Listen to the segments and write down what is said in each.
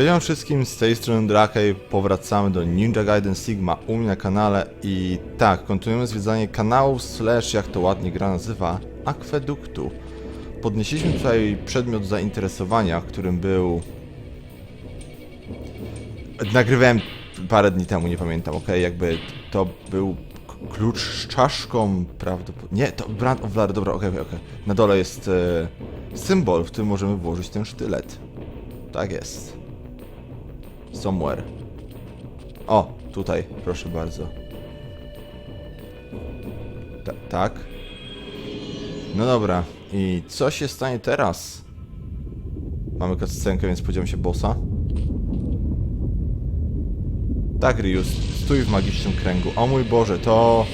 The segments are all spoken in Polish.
Cześć wam wszystkim, z tej strony Drakej, powracamy do Ninja Gaiden Sigma u mnie na kanale i tak, kontynuujemy zwiedzanie kanału slash, jak to ładnie gra nazywa, akweduktu. Podnieśliśmy tutaj przedmiot zainteresowania, którym był... Nagrywałem parę dni temu, nie pamiętam, ok, jakby to był klucz z czaszką, prawdopodobnie... Nie, to Brand of Valor, dobra, okej, okej. Na dole jest e, symbol, w którym możemy włożyć ten sztylet. Tak jest. Somewhere. O, tutaj, proszę bardzo. Ta, tak. No dobra, i co się stanie teraz? Mamy cutscenkę, więc spodziewam się bossa. Tak, Rius, stój w magicznym kręgu. O mój Boże, to...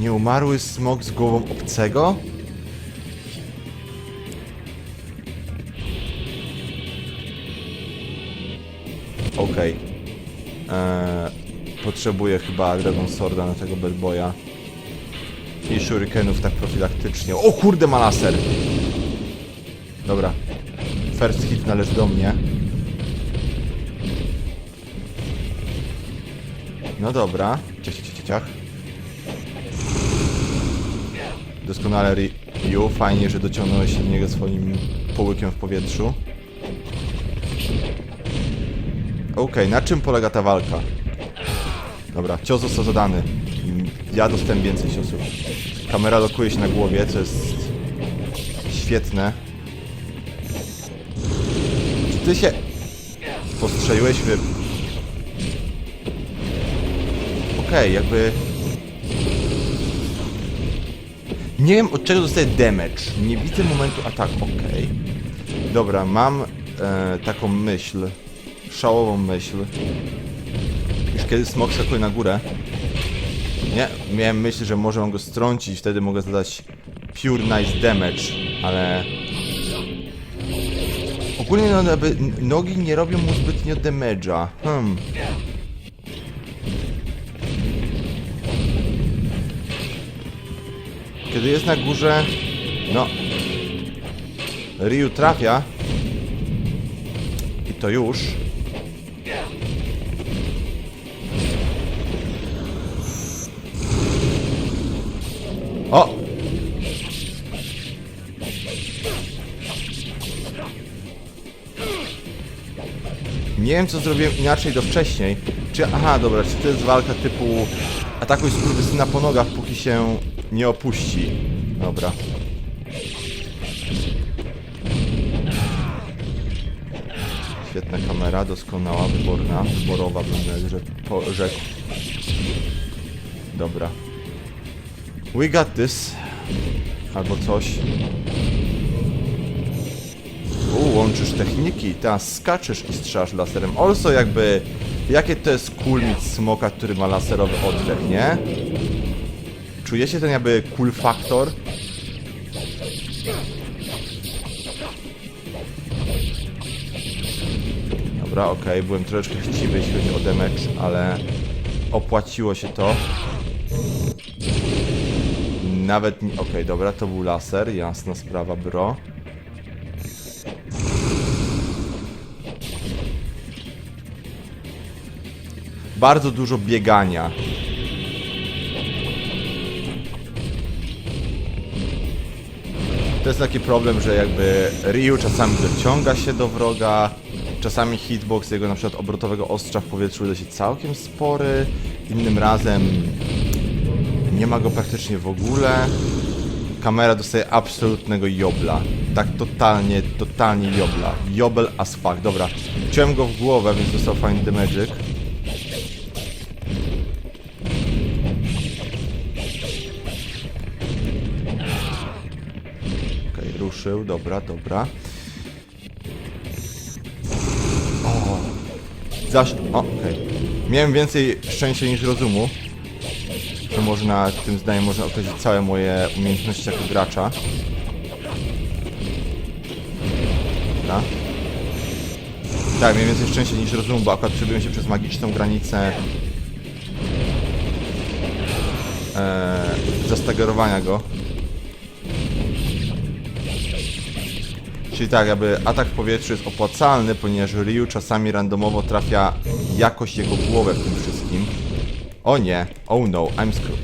Nieumarły smok z głową obcego? Okej. Eee, Potrzebuję chyba Dragon Sworda na tego bad boya. I shurikenów tak profilaktycznie. O kurde, ma laser! Dobra. First hit należy do mnie. No dobra. Ciach, ciach, ciach, ciach. Doskonale, Ryu. Fajnie, że dociągnąłeś się do niego swoim połykiem w powietrzu. Okej, na czym polega ta walka? Dobra, cios został zadany. Ja dostałem więcej ciosów. Kamera lokuje się na głowie, co jest świetne. Czy ty się postrzeliłeś w... Okej, jakby... Nie wiem od czego dostaję damage. Nie widzę momentu ataku. Okej. Dobra, mam e, taką myśl. Szałową myśl. Już kiedy smok skakuje na górę. Nie, miałem myśl, że może mam go strącić, wtedy mogę zadać pure nice damage, ale... Ogólnie no, jakby n- nogi nie robią mu zbytnio damage'a. Hmm. Kiedy jest na górze, no... Ryu trafia. I to już. Nie wiem co zrobiłem inaczej do wcześniej. Czy, aha, dobra, czy to jest walka typu atakuj skurwysyna po nogach, póki się nie opuści. Dobra. Świetna kamera, doskonała, wyborna, wyborowa bym rzekł. Dobra. We got this. Albo coś. Łączysz techniki, teraz skaczesz i strzelasz laserem. Also jakby, jakie to jest cool mieć smoka, który ma laserowy oddech, nie? Czujecie ten jakby cool faktor? Dobra, okej, byłem troszeczkę chciwy, jeśli chodzi o damage, ale opłaciło się to. Nawet nie... Okej, dobra, to był laser, jasna sprawa, bro. Bardzo dużo biegania. To jest taki problem, że jakby Ryu czasami dociąga się do wroga, czasami hitbox jego na przykład obrotowego ostrza w powietrzu wyda się całkiem spory, innym razem nie ma go praktycznie w ogóle. Kamera dostaje absolutnego jobla. Tak totalnie, totalnie jobla. Jobel as fuck. Dobra. Ciąłem go w głowę, więc dostał fajny damage'ik. Ruszył. Dobra, dobra. O! Zaś... O, okej. Miałem więcej szczęścia niż rozumu że można, tym zdaniem można określić całe moje umiejętności jako gracza. Dobra. Tak, miałem więcej szczęścia niż rozumu, bo akurat przebiłem się przez magiczną granicę e, go. Czyli tak, jakby atak w powietrzu jest opłacalny, ponieważ Ryu czasami randomowo trafia jakoś jego głowę w tym wszystkim. O nie, oh no, I'm screwed.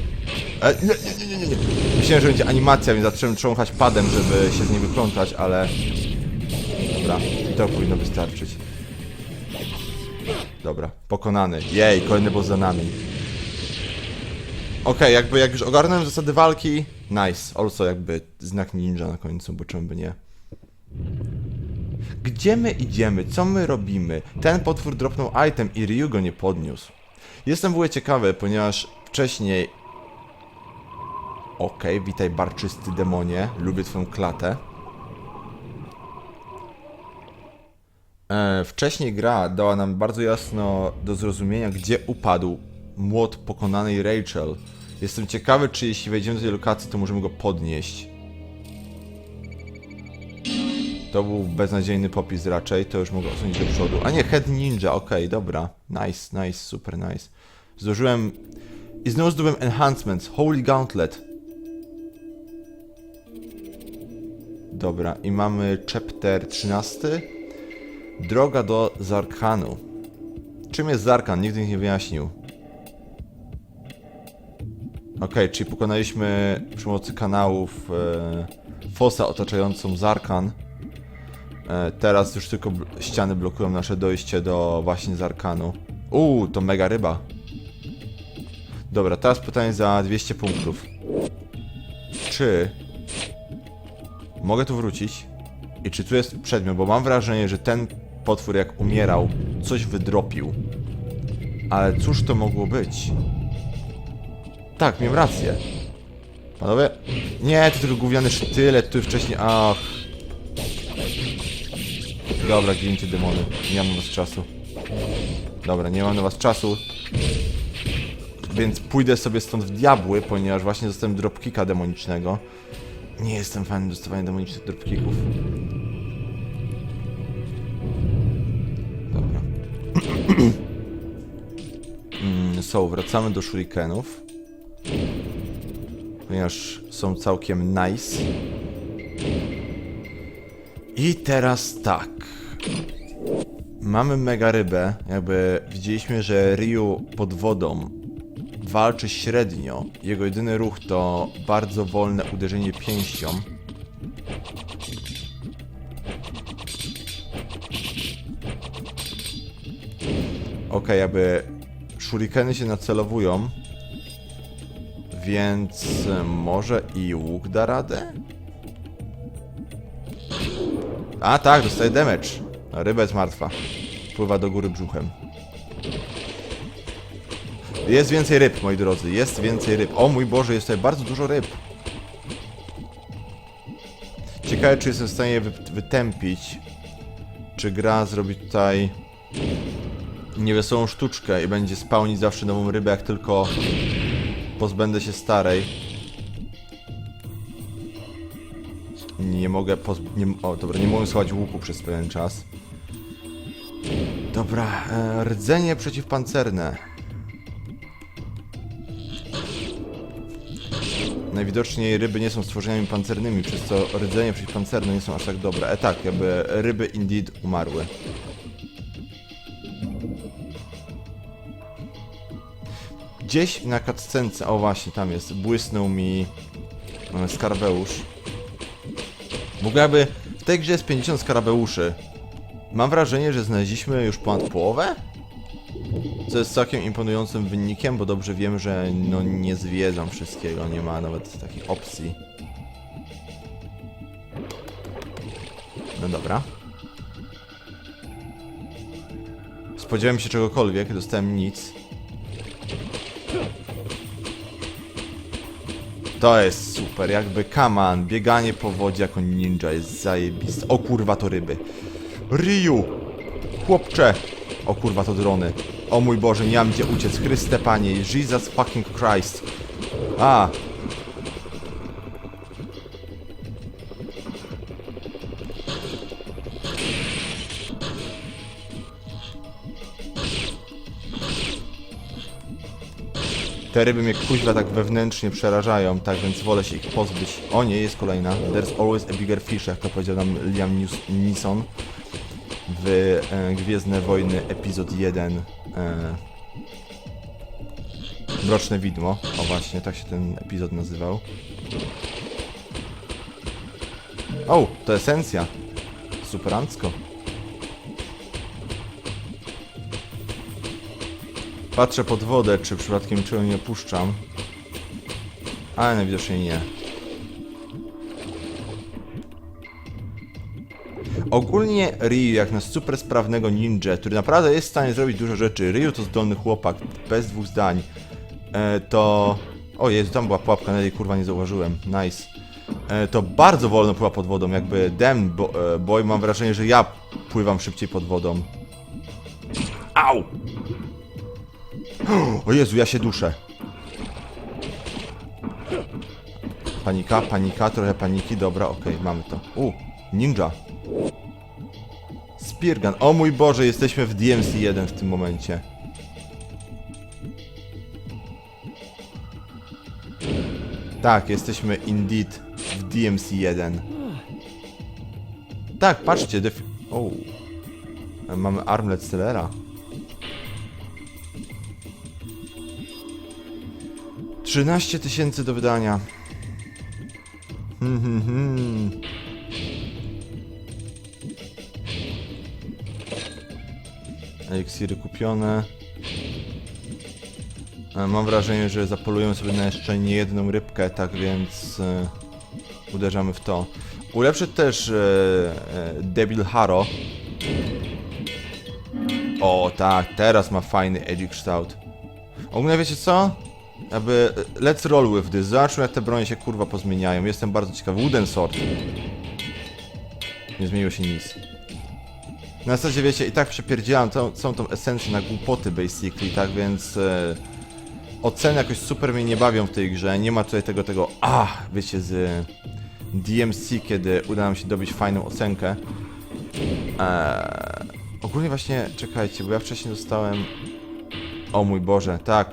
E, nie, nie, nie, nie, nie. Myślałem, że będzie animacja, więc zacząłem trząchać padem, żeby się z niej wyplątać, ale... Dobra, to powinno wystarczyć. Dobra, pokonany. Jej, kolejny boss za nami. Okej, jakby jak już ogarnąłem zasady walki, nice. Also jakby znak ninja na końcu, bo czemu by nie. Gdzie my idziemy? Co my robimy? Ten potwór dropnął item i Ryu go nie podniósł. Jestem w ogóle ciekawy, ponieważ wcześniej... Okej, witaj barczysty demonie. Lubię twoją klatę. E, wcześniej gra dała nam bardzo jasno do zrozumienia, gdzie upadł młot pokonanej Rachel. Jestem ciekawy, czy jeśli wejdziemy do tej lokacji, to możemy go podnieść. To był beznadziejny popis raczej, to już mogę osądzić do przodu. A nie, Head Ninja, okej, dobra. Nice, nice, super nice. Zdążyłem... I znowu zdobyłem Enhancements, Holy Gauntlet. Dobra, i mamy chapter 13. Droga do Zarkanu. Czym jest Zarkan? Nigdy nikt nie wyjaśnił. Okej, czyli pokonaliśmy przy pomocy kanałów e, fosa otaczającą Zarkan. E, teraz już tylko ściany blokują nasze dojście do właśnie Zarkanu. Uuu, to mega ryba. Dobra, teraz pytanie za 200 punktów. Czy mogę tu wrócić? I czy tu jest przedmiot? Bo mam wrażenie, że ten potwór jak umierał, coś wydropił. Ale cóż to mogło być? Tak, miałem rację. Panowie? Nie, to tylko gówniany sztylet, tu wcześniej... Ach. Dobra, gincie demony. Nie mam na was czasu. Dobra, nie mam na was czasu. Więc pójdę sobie stąd w diabły, ponieważ właśnie dostałem dropkicka demonicznego. Nie jestem fanem dostawania demonicznych dropkicków. Dobra. mm, so, wracamy do shurikenów. Ponieważ są całkiem nice. I teraz tak. Mamy mega rybę. Jakby widzieliśmy, że Ryu pod wodą walczy średnio. Jego jedyny ruch to bardzo wolne uderzenie pięścią. Okej, jakby shurikeny się nacelowują. Więc może i łuk da radę? A tak, dostaje damage. Ryba jest martwa. Pływa do góry brzuchem. Jest więcej ryb, moi drodzy. Jest więcej ryb. O mój Boże, jest tutaj bardzo dużo ryb. Ciekawe, czy jestem w stanie wy wytępić. Czy gra zrobi tutaj niewesołą sztuczkę i będzie spełnić zawsze nową rybę, jak tylko pozbędę się starej. Nie mogę. Nie, o, dobra, nie mogę schować łuku przez pewien czas. Dobra, e, rdzenie przeciwpancerne. Najwidoczniej ryby nie są stworzeniami pancernymi, przez co rdzenie przeciwpancerne nie są aż tak dobre. E tak, jakby ryby indeed umarły. Gdzieś na cutscence, o właśnie, tam jest, błysnął mi e, skarabeusz. W ogóle jakby w tej grze jest 50 skarabeuszy. Mam wrażenie, że znaleźliśmy już ponad połowę? Co jest całkiem imponującym wynikiem, bo dobrze wiem, że no nie zwiedzam wszystkiego, nie ma nawet takiej opcji. No dobra. Spodziewałem się czegokolwiek, dostałem nic. To jest super, jakby kaman, bieganie po wodzie jako ninja jest zajebiste. O kurwa to ryby. Ryu! Chłopcze! O kurwa to drony. O mój Boże, nie mam gdzie uciec. Chryste Panie, Jesus fucking Christ. A! Te ryby mnie kuźwa tak wewnętrznie przerażają, tak więc wolę się ich pozbyć. O nie, jest kolejna. There's always a bigger fish, jak to powiedział nam Liam Neeson e, Gwiezdne Wojny epizod 1 e, Mroczne Widmo. O właśnie, tak się ten epizod nazywał. O, to esencja. Superancko. Patrzę pod wodę, czy przypadkiem czego nie opuszczam. Ale najwidoczniej nie. Ogólnie Ryu jak na super sprawnego ninja, który naprawdę jest w stanie zrobić dużo rzeczy. Ryu to zdolny chłopak, bez dwóch zdań. E, to... O Jezu, tam była pułapka, na jej kurwa nie zauważyłem. Nice. E, to bardzo wolno pływa pod wodą, jakby dem bo, e, boy, mam wrażenie, że ja pływam szybciej pod wodą. Au! O Jezu, ja się duszę. Panika, panika, trochę paniki, dobra, okej, mamy to. U, ninja. Speargun, o mój Boże, jesteśmy w DMC1 w tym momencie. Tak, jesteśmy indeed w DMC1. Tak, patrzcie, def... O. Mamy armlet Stellera. 13 tysięcy do wydania. Hmm, hmm, hmm. Eliksiry kupione. E, Mam wrażenie, że zapolują sobie na jeszcze nie jedną rybkę, tak więc e, uderzamy w to. Ulepszyć też e, Debil Haro. O tak, teraz ma fajny edgy kształt. Ogólnie wiecie co? Aby let's roll with this. Zobaczmy jak te bronie się kurwa pozmieniają. Jestem bardzo ciekawy. Wooden Sword. Nie zmieniło się nic. Na zasadzie wiecie, i tak przepierdzielam tą, całą tą esencję na głupoty basically, tak więc e, oceny jakoś super mnie nie bawią w tej grze. Nie ma tutaj tego, tego, a wiecie, z DMC, kiedy uda nam się dobić fajną ocenkę. Eee, ogólnie właśnie, czekajcie, bo ja wcześniej dostałem... O mój Boże, tak.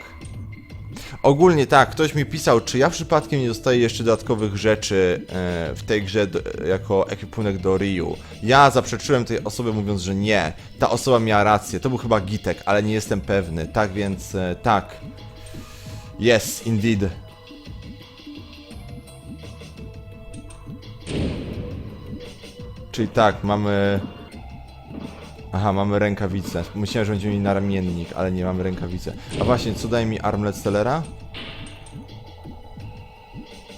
Ogólnie tak, ktoś mi pisał, czy ja przypadkiem nie dostaję jeszcze dodatkowych rzeczy e, w tej grze do, jako ekwipunek do Ryu. Ja zaprzeczyłem tej osobie mówiąc, że nie. Ta osoba miała rację, to był chyba Gitek, ale nie jestem pewny. Tak więc, e, tak. Yes, indeed. Czyli tak, mamy... Aha, mamy rękawice. Myślałem, że będziemy mieli naramiennik, ale nie mamy rękawice. A właśnie, co daje mi armlet Stellera?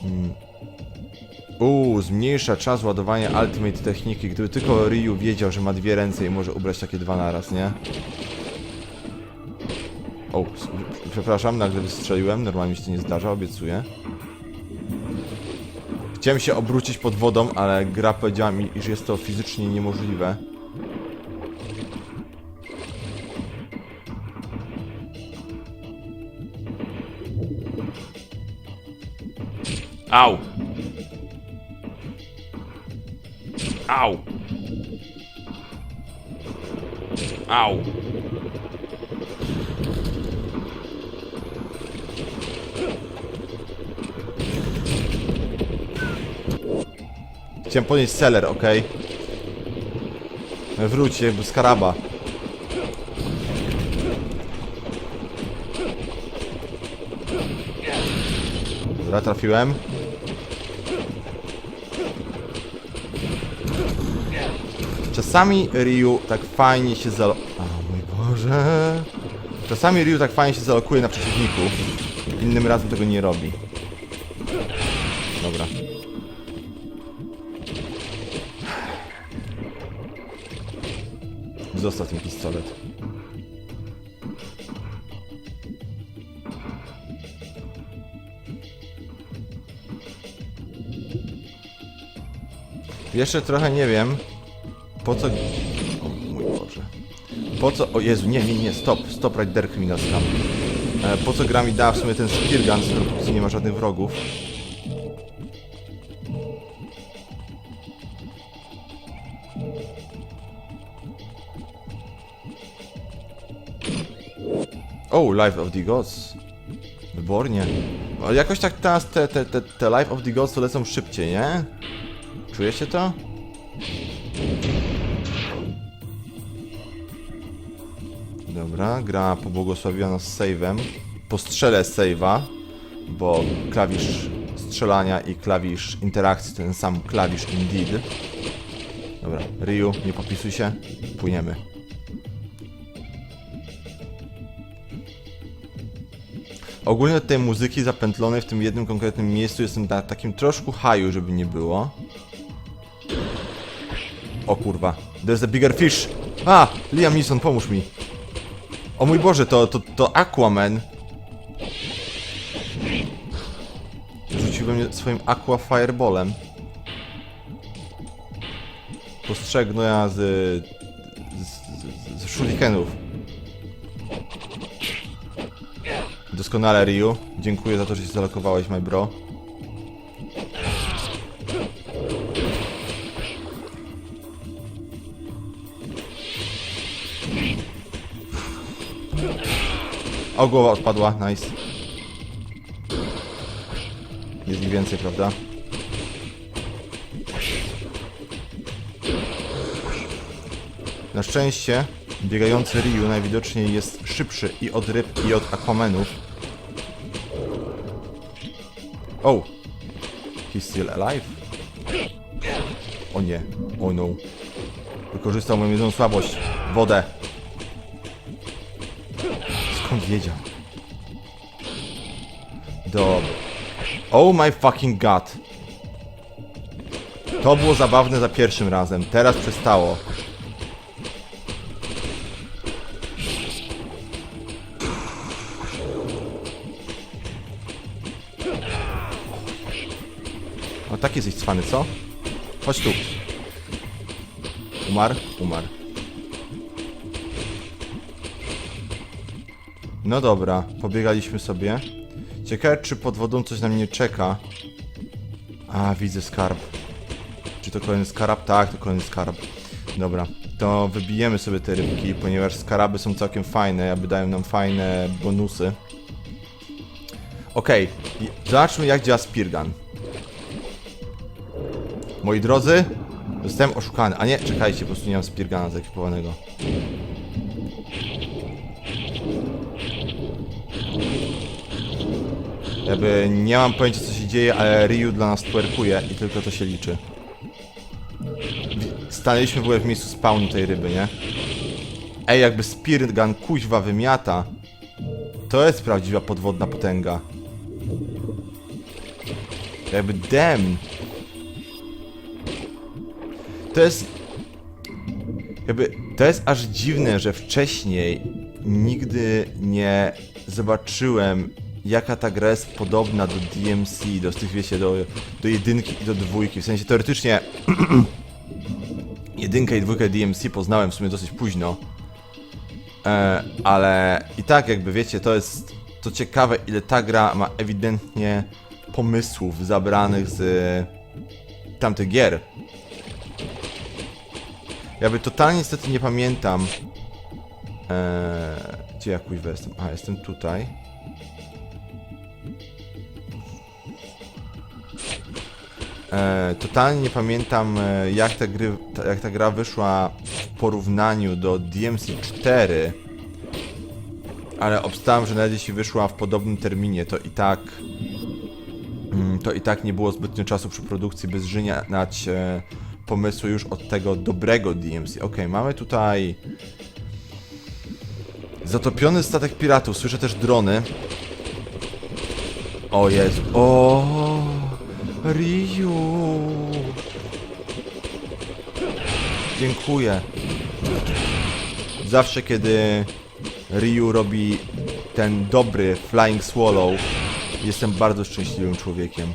Mm. Zmniejsza czas ładowania Ultimate Techniki. Gdyby tylko Ryu wiedział, że ma dwie ręce i może ubrać takie dwa naraz, nie? O, przepraszam, nagle wystrzeliłem. Normalnie się to nie zdarza, obiecuję. Chciałem się obrócić pod wodą, ale gra powiedziała mi, iż jest to fizycznie niemożliwe. Au! Au! Au! Chciałem podnieść seller, ok? Wróć jakby skaraba. Dobra, trafiłem. Czasami Ryu tak fajnie się zalo... O mój Boże... Czasami Ryu tak fajnie się zalokuje na przeciwniku. Innym razem tego nie robi. Dobra. Zostaw ten pistolet. Jeszcze trochę nie wiem, po co... O mój Boże. Po co... O Jezu, nie, nie, nie, stop, stop right there, criminal scam. E, po co gra mi dała w sumie ten spear gun, skoro póki nie ma żadnych wrogów. Oh, Life of the Gods. Wybornie. No, jakoś tak teraz te, te, te, te Life of the Gods to lecą szybciej, nie? Czujecie to? Dobra, gra pobłogosławiła nas save'em. Postrzelę save'a, bo klawisz strzelania i klawisz interakcji ten sam klawisz indeed. Dobra, Ryu, nie popisuj się, płyniemy. Ogólnie od tej muzyki zapętlonej w tym jednym konkretnym miejscu jestem na takim troszkę haju, żeby nie było. O kurwa, there's a bigger fish! A! Liam Neeson, pomóż mi! O mój Boże, to, to, to Aquaman! Rzucił we mnie swoim Aqua Fireballem. Postrzegnął ja z... z, z, z shurikenów. Doskonale, Ryu. Dziękuję za to, że się zalokowałeś, my bro. O, głowa odpadła, nice. Jest ich więcej, prawda? Na szczęście biegający Ryu najwidoczniej jest szybszy i od ryb, i od Aquamanów. Oh! He's still alive? O nie, o no. Wykorzystał moją jedyną słabość. Wodę. Skąd wiedział? Dobra. Oh my fucking god. To było zabawne za pierwszym razem, teraz przestało. O, tak jesteś cwany, co? Chodź tu. Umarł? Umarł. No dobra, pobiegaliśmy sobie. Ciekawe, czy pod wodą coś na mnie czeka. A, widzę skarb. Czy to kolejny skarab? Tak, to kolejny skarb. Dobra, to wybijemy sobie te rybki, ponieważ skaraby są całkiem fajne, jakby dają nam fajne bonusy. Okej, i zobaczmy jak działa Speargun. Moi drodzy, zostałem oszukany. A nie, czekajcie, po prostu nie mam Spearguna zaekipowanego. Jakby nie mam pojęcia co się dzieje, ale Ryu dla nas twerkuje i tylko to się liczy. Stanęliśmy w ogóle w miejscu spawnu tej ryby, nie? Ej, jakby Spirit Gun kuźwa wymiata. To jest prawdziwa podwodna potęga. Jakby damn. To jest... Jakby, to jest aż dziwne, że wcześniej nigdy nie zobaczyłem jaka ta gra jest podobna do DMC, do tych wiecie, do, do jedynki i do dwójki. W sensie teoretycznie jedynkę i dwójkę DMC poznałem w sumie dosyć późno. E, ale i tak jakby wiecie, to jest to ciekawe ile ta gra ma ewidentnie pomysłów zabranych z tamtych gier. Jakby totalnie niestety nie pamiętam e, gdzie ja kuźwa jestem? A, jestem tutaj. Totalnie nie pamiętam e, jak ta, gry, jak ta gra wyszła w porównaniu do DMC 4 ale obstałem, że nawet jeśli wyszła w podobnym terminie to i tak mm, to i tak nie było zbytnio czasu przy produkcji by zżyniać e, pomysłu już od tego dobrego DMC. Ok, mamy tutaj zatopiony statek piratów, słyszę też drony. O Jezu, o Ryu. Dziękuję. Zawsze kiedy Ryu robi ten dobry Flying Swallow, jestem bardzo szczęśliwym człowiekiem.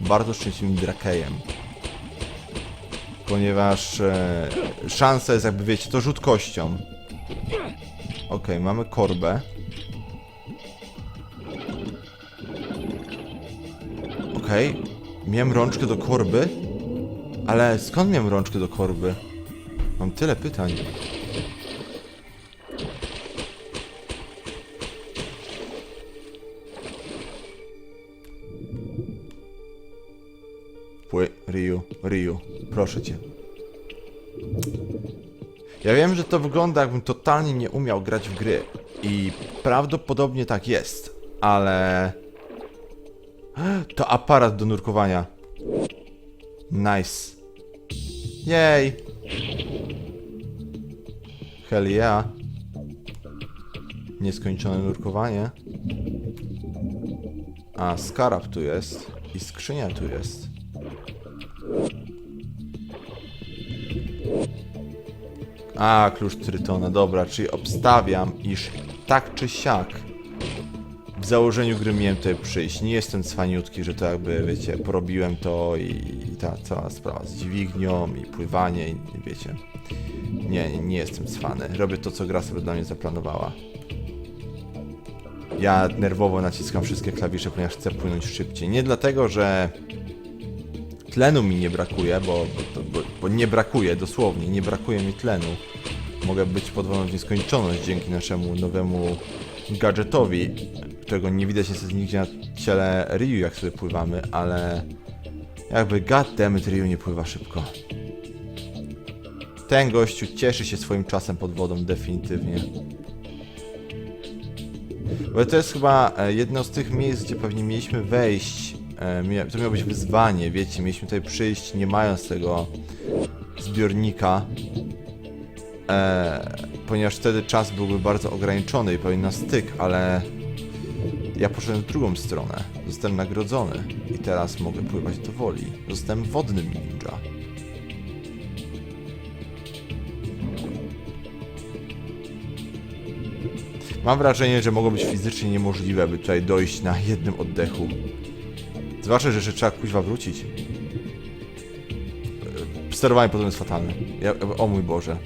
Bardzo szczęśliwym drakejem. Ponieważ e, szansa jest jakby wiecie, to rzut kością. Okej, mamy korbę. Okej, Miałem rączkę do korby? Ale skąd miałem rączkę do korby? Mam tyle pytań. Pły, Ryu, Ryu, proszę cię. Ja wiem, że to wygląda jakbym totalnie nie umiał grać w gry. I prawdopodobnie tak jest, ale... To aparat do nurkowania. Nice. Jej. Hell yeah. Nieskończone nurkowanie. A, skarab tu jest. I skrzynia tu jest. A, klucz Trytona, dobra, czyli obstawiam, iż tak czy siak w założeniu gry miałem tutaj przyjść. Nie jestem cwaniutki, że to jakby, wiecie, porobiłem to i, ta cała sprawa z dźwignią i pływanie i wiecie. Nie, nie, jestem cwany. Robię to, co gra sobie dla mnie zaplanowała. Ja nerwowo naciskam wszystkie klawisze, ponieważ chcę płynąć szybciej. Nie dlatego, że tlenu mi nie brakuje, bo, bo, bo, bo nie brakuje, dosłownie, nie brakuje mi tlenu. Mogę być podwodną w nieskończoność dzięki naszemu nowemu gadżetowi, którego nie widać niestety nigdzie na ciele Ryu, jak sobie pływamy, ale jakby goddammit Ryu nie pływa szybko. Ten gościu cieszy się swoim czasem pod wodą, definitywnie. Bo to jest chyba e, jedno z tych miejsc, gdzie pewnie mieliśmy wejść. E, To miało być wyzwanie, wiecie, mieliśmy tutaj przyjść nie mając tego zbiornika. E, ponieważ wtedy czas byłby bardzo ograniczony i pewnie na styk, ale ja poszedłem w drugą stronę. Zostałem nagrodzony i teraz mogę pływać do woli. Zostałem wodnym ninja. Mam wrażenie, że mogło być fizycznie niemożliwe, by tutaj dojść na jednym oddechu. Zwłaszcza, że jeszcze trzeba kuźwa wrócić. Sterowanie potem jest fatalne. Ja, o mój Boże.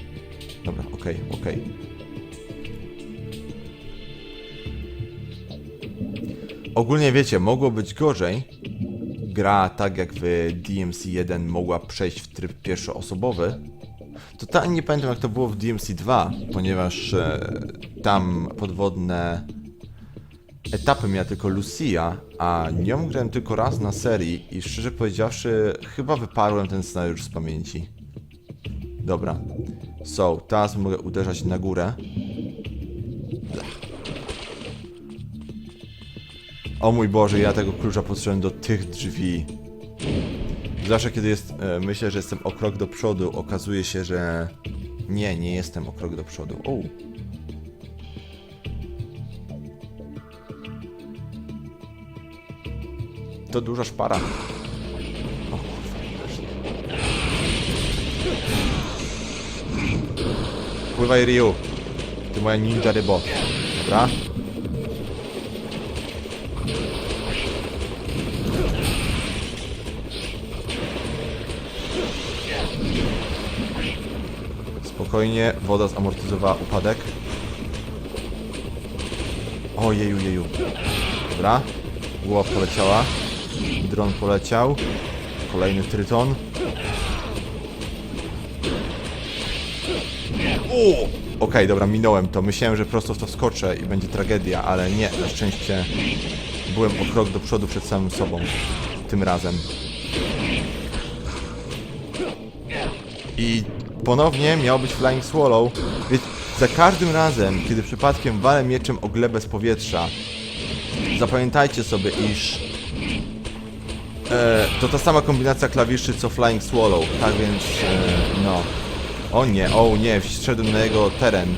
Dobra, okej, okej. Ogólnie wiecie, mogło być gorzej. Gra, tak jak w DMC1 mogła przejść w tryb pierwszoosobowy. Totalnie nie pamiętam jak to było w DMC2, ponieważ e, tam podwodne etapy miała tylko Lucia, a nią grałem tylko raz na serii i szczerze powiedziawszy chyba wyparłem ten scenariusz z pamięci. Dobra. So, teraz mogę uderzać na górę. O mój Boże, ja tego klucza potrzebujemy do tych drzwi. Zawsze kiedy jest, e, myślę, że jestem o krok do przodu, okazuje się, że nie, nie jestem o krok do przodu. O. To duża szpara. O kurwa, wreszcie. Pływaj Ryu. Ty moja ninja rybo. Dobra? Spokojnie, woda zamortyzowała upadek. O jeju, jeju. Dobra. Głowa poleciała. Dron poleciał. Kolejny tryton. Okej, dobra, minąłem to. Myślałem, że prosto w to wskoczę i będzie tragedia, ale nie. Na szczęście byłem o krok do przodu przed samym sobą. Tym razem. I ponownie miał być Flying Swallow. Więc za każdym razem, kiedy przypadkiem walę mieczem o glebę z powietrza, zapamiętajcie sobie, iż e, to ta sama kombinacja klawiszy co Flying Swallow. Tak więc, e, no. O nie, o nie, wszedłem na jego teren.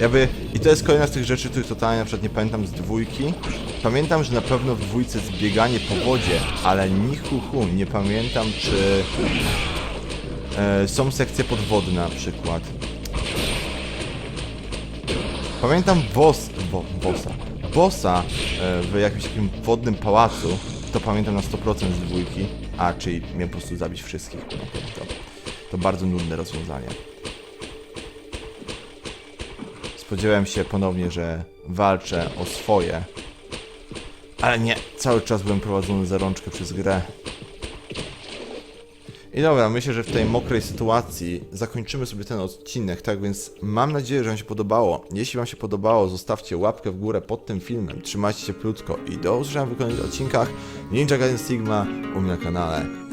Jakby, to jest kolejna z tych rzeczy, których totalnie na przykład nie pamiętam z dwójki. Pamiętam, że na pewno w dwójce jest bieganie po wodzie, ale ni hu hu, nie pamiętam czy e, są sekcje podwodne na przykład. Pamiętam boss, bo, bossa, bossa e, w jakimś takim wodnym pałacu, to pamiętam na 100% z dwójki, a czyli miałem po prostu zabić wszystkich. To, to bardzo nudne rozwiązanie. Spodziewałem się ponownie, że walczę o swoje. Ale nie, cały czas byłem prowadzony za rączkę przez grę. I dobra, myślę, że w tej mokrej sytuacji zakończymy sobie ten odcinek, tak więc mam nadzieję, że Wam się podobało. Jeśli Wam się podobało, zostawcie łapkę w górę pod tym filmem, trzymajcie się plutko i do usłyszenia w kolejnych odcinkach Ninja Gaiden Sigma u mnie na kanale.